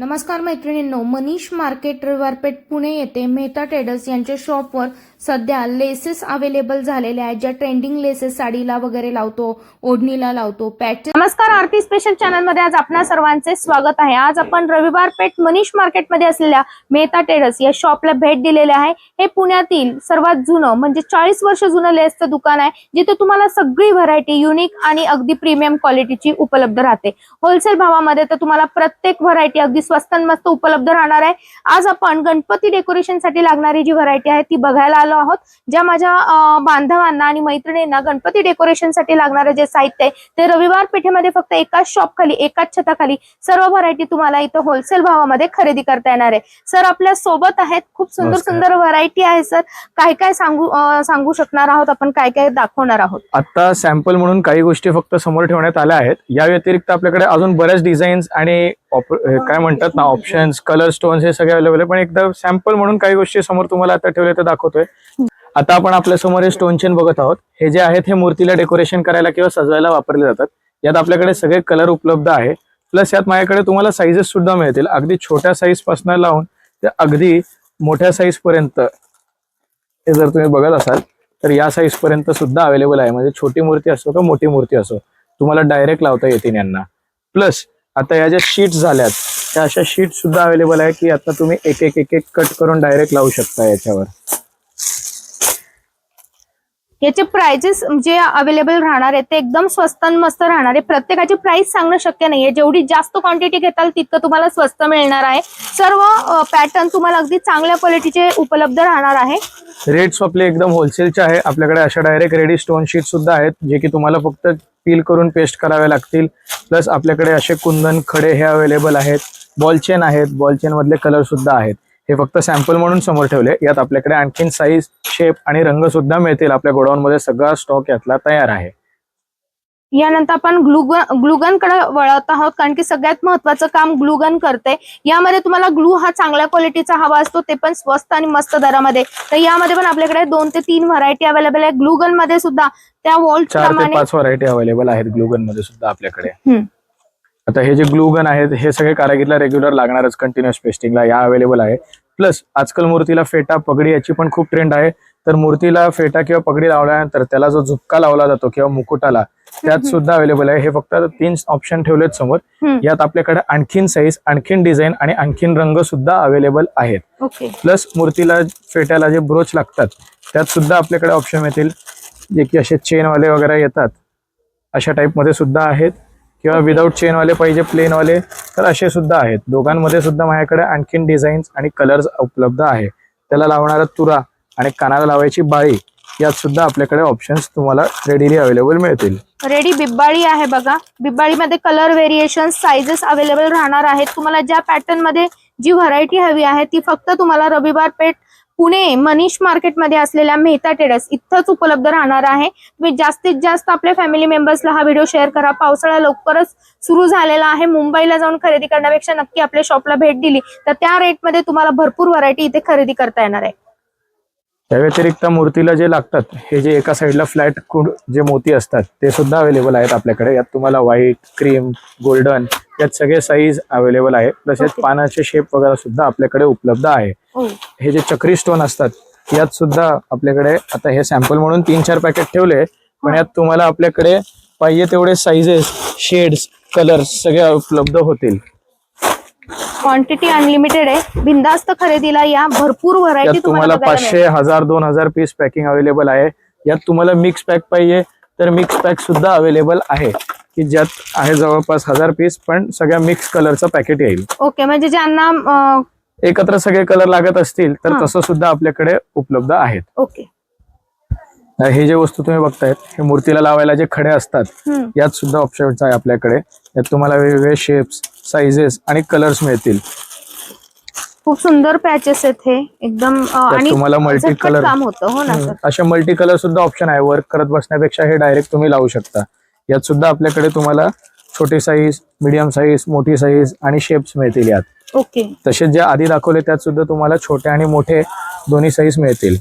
नमस्कार मैत्रिणींनो मनीष मार्केट रविवारपेठ पुणे येथे मेहता ट्रेडर्स यांच्या शॉपवर सध्या लेसेस अवेलेबल झालेल्या आहेत ज्या ट्रेंडिंग लेसेस साडीला वगैरे लावतो ओढणीला लावतो पॅच नमस्कार आरती स्पेशल चॅनलमध्ये आज आपणा सर्वांचे स्वागत आहे. आज आपण रविवार पेठ मनीष मार्केटमध्ये असलेल्या मेहता ट्रेडर्स या शॉपला भेट दिलेले आहे. हे पुण्यातील सर्वात जुनं म्हणजे चाळीस वर्ष जुनं लेसचं दुकान आहे जिथे तुम्हाला सगळी व्हरायटी युनिक आणि अगदी प्रीमियम क्वालिटीची उपलब्ध राहते. होलसेल भावामध्ये तर तुम्हाला प्रत्येक व्हरायटी अगदी स्वस्त मस्त उपलब्ध राहणार आहे. आज आपण गणपती डेकोरेशनसाठी लागणारी जी व्हरायटी आहे ती बघायला आलो आहोत. ज्या माझ्या बांधवांना आणि मैत्रिणींना गणपती डेकोरेशनसाठी लागणारं जे साहित्य आहे ते रविवार पेठेमध्ये फक्त एकाच शॉप खाली एकाच छताखाली सर्व व्हरायटी तुम्हाला इथं होलसेल भावामध्ये खरेदी करता येणार आहे. सर आपल्यासोबत आहेत. खूप सुंदर. सुंदर व्हरायटी आहे सर. काय काय सांगू सांगू शकणार आहोत? आपण काय काय दाखवणार आहोत? आता सॅम्पल म्हणून काही गोष्टी फक्त समोर ठेवण्यात आल्या आहेत. या व्यतिरिक्त आपल्याकडे अजून बऱ्याच डिझाईन्स आणि काय म्हणतात ना ऑप्शन्स कलर स्टोन्स हे सगळे अवेलेबल आहे. पण एकदा सॅम्पल म्हणून काही गोष्टी समोर तुम्हाला आता ठेवले तर दाखवतोय. आता आपण आपल्यासमोर हे स्टोन चेन बघत आहोत. हे जे आहेत हे मूर्तीला डेकोरेशन करायला किंवा सजवायला वापरले जातात. यात आपल्याकडे सगळे कलर उपलब्ध आहे. प्लस यात माझ्याकडे तुम्हाला साईजेस सुद्धा मिळतील. अगदी छोट्या साईजपासून लावून ते अगदी मोठ्या साईज पर्यंत हे जर तुम्ही बघत असाल तर या साईज पर्यंत सुद्धा अवेलेबल आहे. म्हणजे छोटी मूर्ती असो का मोठी मूर्ती असो तुम्हाला डायरेक्ट लावता येतील यांना. प्लस आता या ज्या शीट्स झाल्यात त्या अशा शीट सुद्धा अवेलेबल आहे की आता तुम्ही एक एक एक एक कट करून डायरेक्ट लावू शकता याच्यावर. याचे प्राइजेस जे अवेलेबल राहणार आहेत ते एकदम स्वस्त आणि मस्त राहणार आहे प्रत्येकाची प्राइस सांगणं शक्य नाहीये. जेवढी जास्त क्वांटिटी घेताल तितकं तुम्हाला स्वस्त मिळणार आहे. सर्व पॅटर्न तुम्हाला अगदी चांगल्या क्वालिटीचे उपलब्ध राहणार आहे. रेट्स आपले एकदम होलसेलचे आहे. आपल्याकडे अशा डायरेक्ट रेडी स्टोन शीट सुद्धा आहेत जे की तुम्हाला फक्त पील करून पेस्ट करावे लागतील. प्लस आपल्याकडे असे कुंदन खडे हे अवेलेबल आहेत. बॉल चेन आहेत. बॉल चेन मधले कलर सुद्धा आहेत. हे फक्त सॅम्पल म्हणून समोर ठेवले. यात आपल्याकडे आणखीन साईज शेप आणि रंग सुद्धा मिळतील. आपल्या गोडाऊन मध्ये सगळा स्टॉक यातला तयार आहे. यानंतर आपण ग्लुगन ग्लुगनकडे वळत आहोत कारण की सगळ्यात महत्वाचं काम ग्लुगन करते. यामध्ये तुम्हाला ग्लू हा चांगल्या क्वालिटीचा हवा असतो ते पण स्वस्त आणि मस्त दरामध्ये. तर यामध्ये पण आपल्याकडे दोन ते तीन व्हरायटी अवेलेबल आहे. ग्लुगनमध्ये सुद्धा त्या वोल्ट प्रमाणे पाच व्हरायटी अवेलेबल आहेत ग्लूगनमध्ये सुद्धा आपल्याकडे. आता हे जे ग्लूगन आहेत हे सगळे कारागीरला रेग्युलर लागणारच कंटिन्युअस पेस्टिंगला या अवेलेबल आहे. प्लस आजकाल मूर्तीला फेटा पगडी याची पण खूप ट्रेंड आहे. तर मूर्तीला फेटा किंवा पगडी लावल्यानंतर त्याला जो झुपका लावला जातो किंवा मुकुटाला त्यात सुद्धा अवेलेबल आहे. हे फक्त तीन ऑप्शन ठेवलेत समोर. यात आपल्याकडे आणखीन साईज आणखीन डिझाईन आणि आणखीन रंग सुद्धा अवेलेबल आहेत. प्लस मूर्तीला फेट्याला जे ब्रोच लागतात त्यात सुद्धा आपल्याकडे ऑप्शन येतील जे की असे चेनवाले वगैरे येतात. अशा टाईपमध्ये सुद्धा आहेत. किंवा विदाऊट चेनवाले पाहिजे प्लेनवाले तर असे सुद्धा आहेत. दोघांमध्ये सुद्धा माझ्याकडे आणखीन डिझाईन्स आणि कलर्स उपलब्ध आहे. त्याला लावणारा तुरा आणि कानाला लावायची बाळी यात सुद्धा आपल्याकडे ऑप्शन्स तुम्हाला रेडीली अवेलेबल मिळतील. रेडी बिब्बाळी आहे बघा. बिब्बाळीमध्ये कलर व्हेरिएशन साइजेस अवेलेबल राहणार आहेत. तुम्हाला ज्या पॅटर्नमध्ये जी व्हरायटी हवी आहे ती फक्त तुम्हाला रविवार पेठ पुणे मनीष मार्केटमध्ये असलेल्या मेहता टेडर्स इथंच उपलब्ध राहणार आहे. तुम्ही जास्तीत जास्त आपल्या फॅमिली मेंबर्सला हा व्हिडिओ शेअर करा. पावसाळा लवकरच सुरू झालेला आहे. मुंबईला जाऊन खरेदी करण्यापेक्षा नक्की आपल्या शॉपला भेट दिली. तर त्या रेटमध्ये तुम्हाला भरपूर व्हरायटी इथे खरेदी करता येणार आहे. त्या व्यतिरिक्त मूर्तीला जे लागतात हे जे एका साईडला फ्लॅट जे मोती असतात ते सुद्धा अवेलेबल आहेत आपल्याकडे. यात तुम्हाला व्हाईट क्रीम गोल्डन यात सगळे साईज अवेलेबल आहे प्लस यात Okay. पानाचे शेप वगैरे सुद्धा आपल्याकडे उपलब्ध आहे. ओ हे जे चक्री स्टोन असतात यात सुद्धा आपल्याकडे आता हे सॅम्पल म्हणून तीन चार पॅकेट ठेवले. पण यात तुम्हाला आपल्याकडे पाहिजे तेवढे साईजेस शेड्स कलर्स सगळे उपलब्ध होतील. क्वांटिटी अनलिमिटेड आहे. बिंदास्त खरेदीला या भरपूर व्हरायटी यात तुम्हाला. पाचशे हजार दोन हजार पीस पॅकिंग अवेलेबल आहे. यात तुम्हाला मिक्स पॅक पाहिजे. तर मिक्स पॅक सुद्धा अवेलेबल आहे. की ज्यात आहे जवळपास हजार पीस पण सगळ्या मिक्स कलरचं पॅकेट येईल. ओके म्हणजे ज्यांना एकत्र सगळे कलर लागत असतील तर. तसं सुद्धा आपल्याकडे उपलब्ध आहेत. ओके हे जे वस्तू तुम्ही बघतायत हे मूर्तीला लावायला जे खडे असतात. यात सुद्धा ऑप्शन्स आहे आपल्याकडे. यात तुम्हाला वेगवेगळे शेप्स साईजेस आणि कलर्स मिळतील. खूप सुंदर पॅचेस आहेत हे. एकदम आणि तुम्हाला झटपट color- काम होतं हो ना सर? अशा मल्टी कलर सुद्धा ऑप्शन आहे. वर्क करत बसण्यापेक्षा हे डायरेक्ट तुम्ही लावू शकता. यात सुद्धा आपल्याकडे तुम्हाला छोटी साईज मिडियम साईज मोठी साईज आणि शेप्स मिळतील यात. ओके. तसेच जे आधी दाखवले त्यात सुद्धा तुम्हाला छोटे आणि मोठे दोन्ही साईज मिळतील.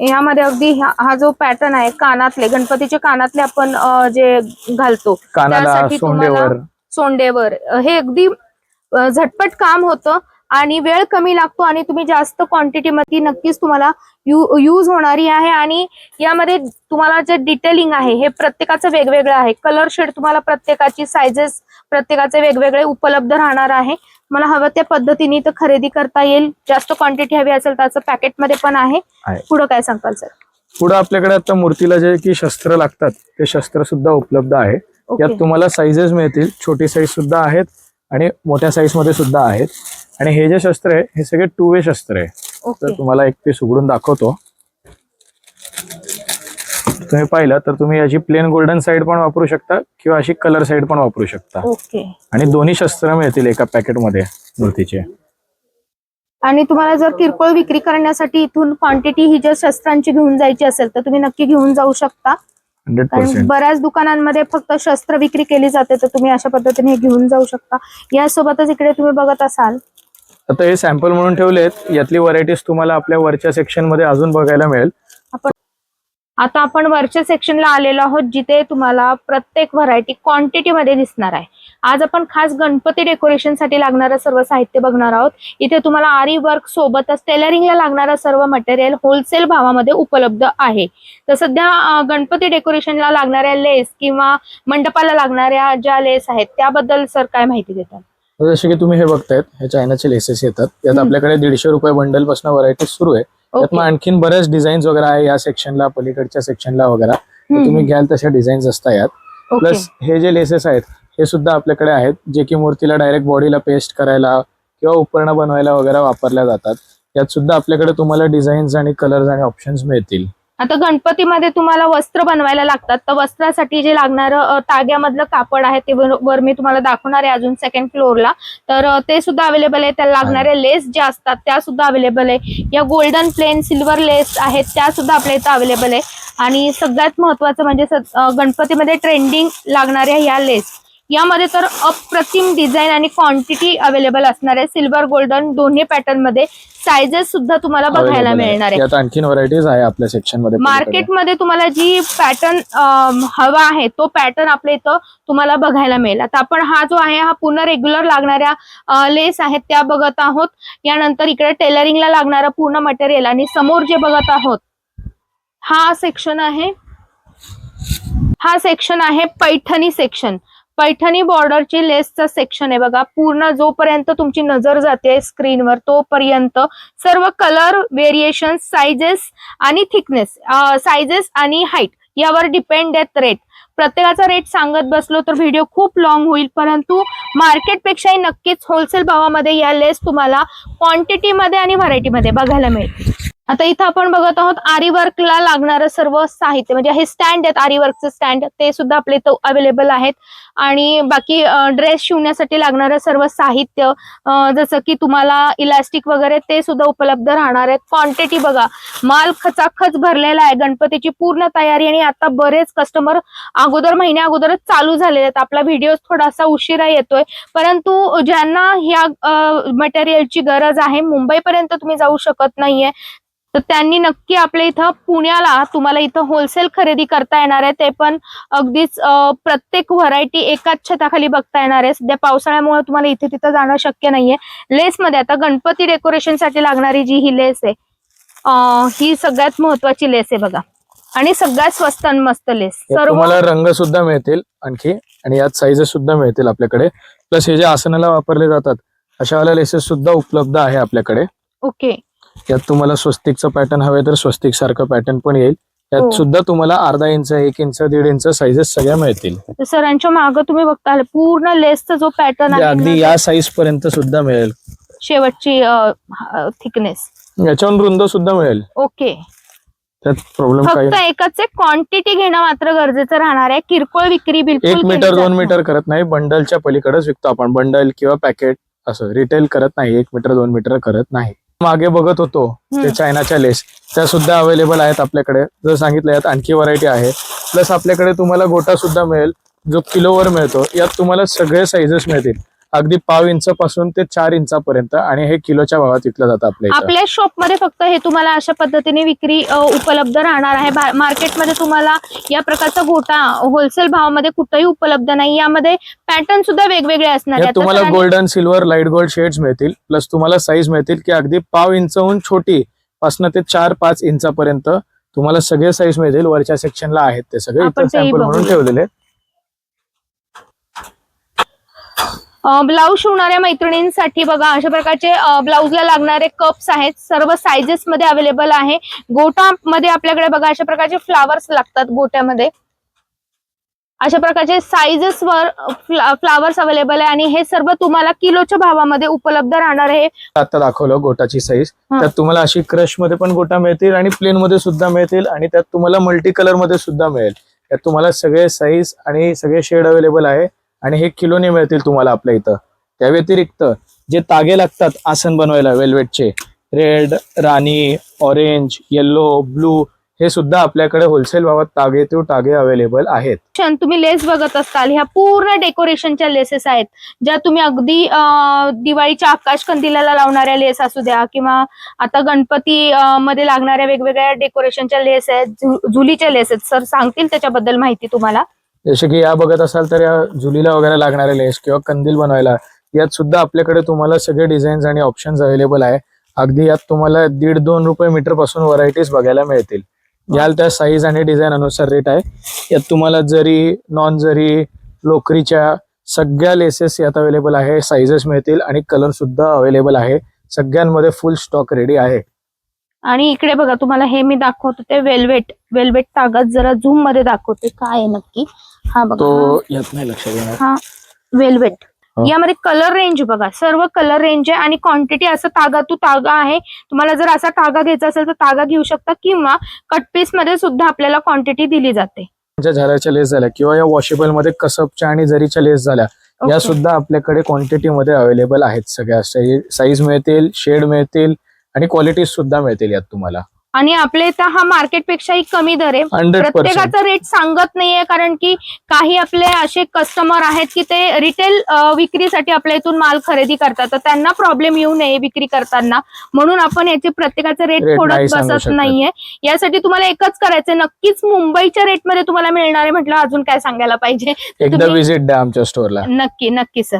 यामध्ये अगदी हा जो पॅटर्न आहे कानातले गणपतीचे कानातले आपण जे घालतो त्यासाठी तुम्हाला सोंडेवर. हे अगदी झटपट काम होतं आणि वेळ कमी लागतो आणि तुम्ही जास्त क्वांटिटीमध्ये नक्कीच तुम्हाला यू यूज होणारी आहे. आणि यामध्ये तुम्हाला जे डिटेलिंग आहे हे प्रत्येकाचं वेगवेगळं आहे. कलर शेड तुम्हाला प्रत्येकाची सायझेस प्रत्येकाचे वेगवेगळे उपलब्ध राहणार आहे. मला हवं त्या पद्धतीने तर खरेदी करता येईल. जास्त क्वांटिटी हवी असेल तर असं पॅकेटमध्ये पण आहे. आहे. पुढं काय सांगताल सर पुढे आपल्याकडे आता मूर्तीला जे की शस्त्र लागतात ते शस्त्र सुद्धा उपलब्ध आहे. ओके. यात तुम्हाला साईजेस मिळतील. छोटी साईज सुद्धा आहेत आणि मोठ्या साईजमध्ये सुद्धा आहेत. आणि हे जे शस्त्र आहे हे सगळे टू वे शस्त्र आहे. तर तुम्हाला एक पीस उघडून दाखवतो. तुम्ही पाहिलं तर तुम्ही याची प्लेन गोल्डन साईड पण वापरू शकता किंवा अशी कलर साईड पण वापरू शकता. आणि दोन्ही शस्त्र मिळतील एका पॅकेटमध्ये मूर्तीचे. आणि तुम्हाला जर किरकोळ विक्री करण्यासाठी इथून क्वांटिटी ही जर शस्त्रांची घेऊन जायची असेल तर तुम्ही नक्की घेऊन जाऊ शकता. बऱ्याच दुकानांमध्ये फक्त शस्त्र विक्री केली जाते तर तुम्ही अशा पद्धतीने घेऊन जाऊ शकता. यासोबतच इकडे तुम्ही बघत असाल आता हे सॅम्पल म्हणून ठेवलेत. यातली व्हरायटीज तुम्हाला आपल्या वरच्या सेक्शनमध्ये अजून बघायला मिळेल. आता आपण वरच्या सेक्शनला आलेलो आहोत जिथे तुम्हाला प्रत्येक व्हरायटी क्वांटिटी मध्ये दिसणार आहे. आज आपण खास गणपती डेकोरेशनसाठी लागणारं सर्व साहित्य बघणार आहोत. इथे तुम्हाला आरी वर्क सोबतच टेलरिंगला लागणारं सर्व मटेरियल होलसेल भावामध्ये उपलब्ध आहे. तर सध्या गणपती डेकोरेशनला लागणाऱ्या लेस किंवा मंडपाला लागणाऱ्या ज्या लेस आहेत त्याबद्दल सर काय माहिती देतात? जसे की तुम्ही हे बघतायत हे चायनाचे लेसेस येतात. यात. आपल्याकडे दीडशे रुपये बंडलपासून व्हरायटी सुरू आहे. त्यात मग आणखीन बऱ्याच डिझाईन्स वगैरे आहे या सेक्शनला पलीकडच्या सेक्शनला वगैरे. तुम्ही घ्याल तशा डिझाईन्स असतात यात. प्लस हे जे लेसेस आहेत हे सुद्धा आपल्याकडे आहेत जे की मूर्तीला डायरेक्ट बॉडीला पेस्ट करायला किंवा उपकरणं बनवायला वगैरे वापरल्या जातात. यात सुद्धा आपल्याकडे तुम्हाला डिझाईन्स आणि कलर्स आणि ऑप्शन्स मिळतील. आता गणपतीमध्ये तुम्हाला वस्त्र बनवायला लागतात. तर वस्त्रासाठी जे लागणारं ताग्यामधलं कापड आहे ते वर मी तुम्हाला दाखवणार आहे अजून सेकंड फ्लोअरला तर ते सुद्धा अवेलेबल आहे. त्याला लागणारे लेस ज्या असतात त्या सुद्धा अवेलेबल आहे. या गोल्डन प्लेन सिल्वर लेस आहेत त्या सुद्धा आपल्या इथं अवेलेबल आहे. आणि सगळ्यात महत्वाचं म्हणजे गणपतीमध्ये ट्रेंडिंग लागणाऱ्या ह्या लेस यामध्ये तर अप्रतिम डिझाईन आणि क्वांटिटी अवेलेबल असणार आहे. सिल्वर गोल्डन दोन्ही पॅटर्नमध्ये सायझेस सुद्धा तुम्हाला बघायला. मिळणार आहे. यात आणखीन व्हरायटीज आहे आपल्या सेक्शनमध्ये. मार्केटमध्ये तुम्हाला जी पॅटर्न हवा आहे तो पॅटर्न आपल्या इथं तुम्हाला बघायला मिळेल. आता आपण हा जो आहे हा पूर्ण रेग्युलर लागणाऱ्या लेस आहेत त्या बघत आहोत. यानंतर इकडे टेलरिंगला लागणारं पूर्ण मटेरियल आणि समोर जे बघत आहोत हा सेक्शन आहे. हा सेक्शन आहे पैठणी सेक्शन पैठणी बॉर्डरची लेसचा सेक्शन आहे बघा. पूर्ण जोपर्यंत तुमची नजर जाते स्क्रीनवर तोपर्यंत सर्व कलर व्हेरिएशन साइजेस आणि थिकनेस साइजेस आणि हाईट यावर डिपेंड आहेत रेट प्रत्येकाचा रेट सांगत बसलो तर व्हिडिओ खूप लॉंग होईल परंतु मार्केटपेक्षाही नक्कीच होलसेल भावामध्ये या लेस तुम्हाला क्वांटिटीमध्ये आणि व्हरायटीमध्ये बघायला मिळेल. आता इथं आपण बघत आहोत आरी वर्कला लागणारं सर्व साहित्य. म्हणजे हे स्टँड आहेत आरी वर्कचं स्टँड ते सुद्धा आपल्या इथं अवेलेबल आहेत. आणि बाकी ड्रेस शिवण्यासाठी लागणारं सर्व साहित्य जसं की तुम्हाला इलास्टिक वगैरे ते सुद्धा उपलब्ध राहणार आहेत. क्वांटिटी बघा. माल खचाखच भरलेला आहे. गणपतीची पूर्ण तयारी आणि आता बरेच कस्टमर अगोदर महिन्या अगोदरच चालू झालेले आहेत. आपला व्हिडिओ थोडासा उशिरा येतोय. परंतु ज्यांना ह्या मटेरियलची गरज आहे मुंबईपर्यंत तुम्ही जाऊ शकत नाहीये. तर त्यांनी नक्की आपल्या इथं पुण्याला तुम्हाला इथं होलसेल खरेदी करता येणार आहे. ते पण अगदीच प्रत्येक व्हरायटी एकाच छताखाली बघता येणार आहे. सध्या पावसाळ्यामुळे तुम्हाला इथे तिथं जाणं शक्य नाहीये. लेसमध्ये आता गणपती डेकोरेशनसाठी लागणारी जी ही लेस आहे ही सगळ्यात महत्वाची लेस आहे बघा. आणि सगळ्यात स्वस्त आणि मस्त लेस सर्व तुम्हाला रंग सुद्धा मिळतील आणखी आणि यात साईजेस सुद्धा मिळतील आपल्याकडे. प्लस हे जे आसनाला वापरले जातात अशा वाल्या लेसेस सुद्धा उपलब्ध आहे आपल्याकडे. ओके यात तुम्हाला स्वस्तिकचं पॅटर्न हवे तर स्वस्तिक सारखं पॅटर्न पण येईल. हो. यात सुद्धा तुम्हाला अर्धा इंच एक इंच दीड इंच साईजेस सगळ्या मिळतील. तर सरांच्या मागं तुम्ही बघता पूर्ण लेसचा जो पॅटर्न म्हणजे आहे अगदी या साईज पर्यंत सुद्धा मिळेल. शेवटची थिकनेस याच्याहून रुंद सुद्धा मिळेल. ओके. त्यात प्रॉब्लेम काही फक्त एकच क्वांटिटी घेणं मात्र गरजेचं राहणार आहे. किरकोळ विक्री बिलकुल एक केली मीटर जात दोन नाही. मीटर करत नाही बंडलच्या पलीकडेच विकतो आपण. बंडल किंवा पॅकेट असं रिटेल करत नाही एक मीटर दोन मीटर करत नाही. मागे बघत होतो ते. चायनाच्या लेस त्या सुद्धा अवेलेबल आहेत आपल्याकडे. जर सांगितलं यात आणखी व्हरायटी आहे. प्लस आपल्याकडे तुम्हाला गोटा सुद्धा मिळेल जो किलोवर मिळतो. यात तुम्हाला सगळे साईजेस मिळतील. अगदी पाव इंच पासून ते चार इंचापर्यंत आणि हे किलोच्या भावात विकलं जातं आपल्या आपल्या शॉपमध्ये फक्त हे तुम्हाला अशा पद्धतीने विक्री उपलब्ध राहणार आहे मार्केटमध्ये तुम्हाला या प्रकारचा गोटा होलसेल भावामध्ये कुठेही उपलब्ध नाही यामध्ये पॅटर्न सुद्धा वेगवेगळे असणार आहेत. तुम्हाला golden silver light gold shades मिळतील प्लस तुम्हाला साईज मिळतील की अगदी पाव इंचहून छोटी पासन ते चार पाच इंचापर्यंत तुम्हाला सगळे साईज मिळतील वरच्या सेक्शनला आहेत ते सगळे सॅम्पल म्हणून. ठेवलेले आहेत. ब्लाऊज शिवणाऱ्या मैत्रिणींसाठी बघा अशा प्रकारचे ब्लाऊजला लागणारे कप्स आहेत. सर्व सायझेस मध्ये अवेलेबल आहे. गोटा मध्ये आपल्याकडे बघा अशा प्रकारचे फ्लावर्स लागतात गोट्यामध्ये. अशा प्रकारचे साईजेस वर फ्लावर्स अवेलेबल आहे. आणि हे सर्व तुम्हाला किलोच्या भावामध्ये उपलब्ध राहणार आहे. आता दाखवलं गोटाची साईज. त्यात तुम्हाला अशी क्रशमध्ये पण गोटा मिळतील आणि प्लेन मध्ये सुद्धा मिळतील. आणि त्यात तुम्हाला मल्टी कलरमध्ये सुद्धा मिळेल. त्यात तुम्हाला सगळे साईज आणि सगळे शेड अवेलेबल आहे. आणि हे किलोने मिळतील तुम्हाला आपल्या इथं. त्या व्यतिरिक्त जे तागे लागतात आसन बनवायला वेलवेटचे red rani orange yellow blue हे सुद्धा आपल्याकडे होलसेल भावात तागे तो तागे अवेलेबल आहेत. छान तुम्ही लेस बघत असाल ह्या पूर्ण डेकोरेशनच्या लेसेस आहेत. ज्या तुम्ही अगदी दिवाळीच्या आकाश कंदिलाला लावणाऱ्या लेस असू द्या किंवा आता गणपती मध्ये लागणाऱ्या वेगवेगळ्या डेकोरेशनच्या लेस आहेत झुलीच्या लेस आहेत. सर सांगतील त्याच्याबद्दल माहिती तुम्हाला? जसे की या बघत असाल तर या जुलीला वगैरे लागणारे लेस किंवा कंदील बनवायला यात सुद्धा आपल्याकडे तुम्हाला सगळे डिझाईन्स आणि ऑप्शन्स अवेलेबल आहे. अगदी यात तुम्हाला दीड दोन रुपये मीटरपासून व्हरायटीज बघायला मिळतील. याल त्या साईज आणि डिझाईन अनुसार रेट आहे. यात तुम्हाला जरी नॉन जरी लोकरीच्या सगळ्या लेसेस यात अवेलेबल आहे साईजेस मिळतील आणि कलर सुद्धा अवेलेबल आहे. सगळ्यांमध्ये फुल स्टॉक रेडी आहे. आणि इकडे बघा तुम्हाला हे मी दाखवत ते वेल्वेट वेल्वेट तागात जरा झूममध्ये दाखवते. काय नक्की? हा बघा. तो यात नाही लक्षात येणार. हा वेल्वेट. यामध्ये कलर रेंज बघा. सर्व कलर रेंज आहे आणि क्वांटिटी असं तागा तू तागा आहे. तुम्हाला जर असा तागा घ्यायचा असेल तर तागा घेऊ शकता किंवा कट पीसमध्ये सुद्धा आपल्याला क्वांटिटी दिली जाते. ज्या झाल्याच्या लेस झाल्या किंवा या वॉशेबलमध्ये कसबच्या आणि जरीच्या लेस झाल्या या. सुद्धा आपल्याकडे क्वांटिटी मध्ये अवेलेबल आहेत सगळ्या. साईज मिळतील शेड मिळतील आणि क्वालिटी सुद्धा मिळतील यात तुम्हाला. आणि आपल्या इथं हा मार्केट पेक्षाही कमी दर आहे. प्रत्येकाचा रेट सांगत नाहीये कारण की काही आपले असे कस्टमर आहेत की ते रिटेल विक्रीसाठी आपल्या इथून माल खरेदी करतात. तर त्यांना प्रॉब्लेम येऊ नये विक्री करताना. म्हणून आपण याचे प्रत्येकाचे रेट सांगू बसत. नाहीये. यासाठी तुम्हाला एकच करायचंय. नक्कीच मुंबईच्या रेटमध्ये तुम्हाला मिळणार आहे म्हटलं अजून काय सांगायला पाहिजे. एकदा विजिट द्या आमच्या स्टोअरला नक्की नक्की सर